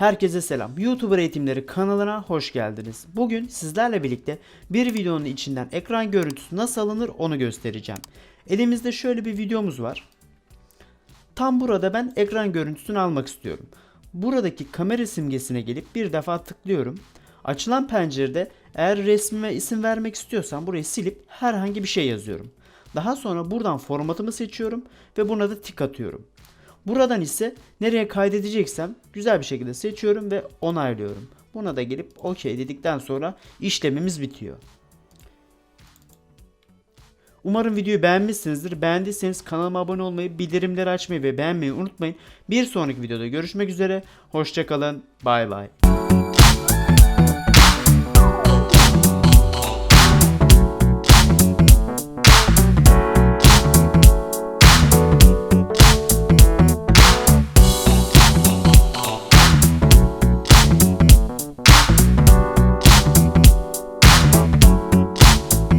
Herkese selam. YouTuber Eğitimleri kanalına hoş geldiniz. Bugün sizlerle birlikte bir videonun içinden ekran görüntüsü nasıl alınır onu göstereceğim. Elimizde şöyle bir videomuz var. Tam burada ben ekran görüntüsünü almak istiyorum. Buradaki kamera simgesine gelip bir defa tıklıyorum. Açılan pencerede eğer resmime isim vermek istiyorsam burayı silip herhangi bir şey yazıyorum. Daha sonra buradan formatımı seçiyorum ve buna da tik atıyorum. Buradan ise nereye kaydedeceksem güzel bir şekilde seçiyorum ve onaylıyorum. Buna da gelip OK dedikten sonra işlemimiz bitiyor. Umarım videoyu beğenmişsinizdir. Beğendiyseniz kanalıma abone olmayı, bildirimleri açmayı ve beğenmeyi unutmayın. Bir sonraki videoda görüşmek üzere. Hoşçakalın. Bay bay.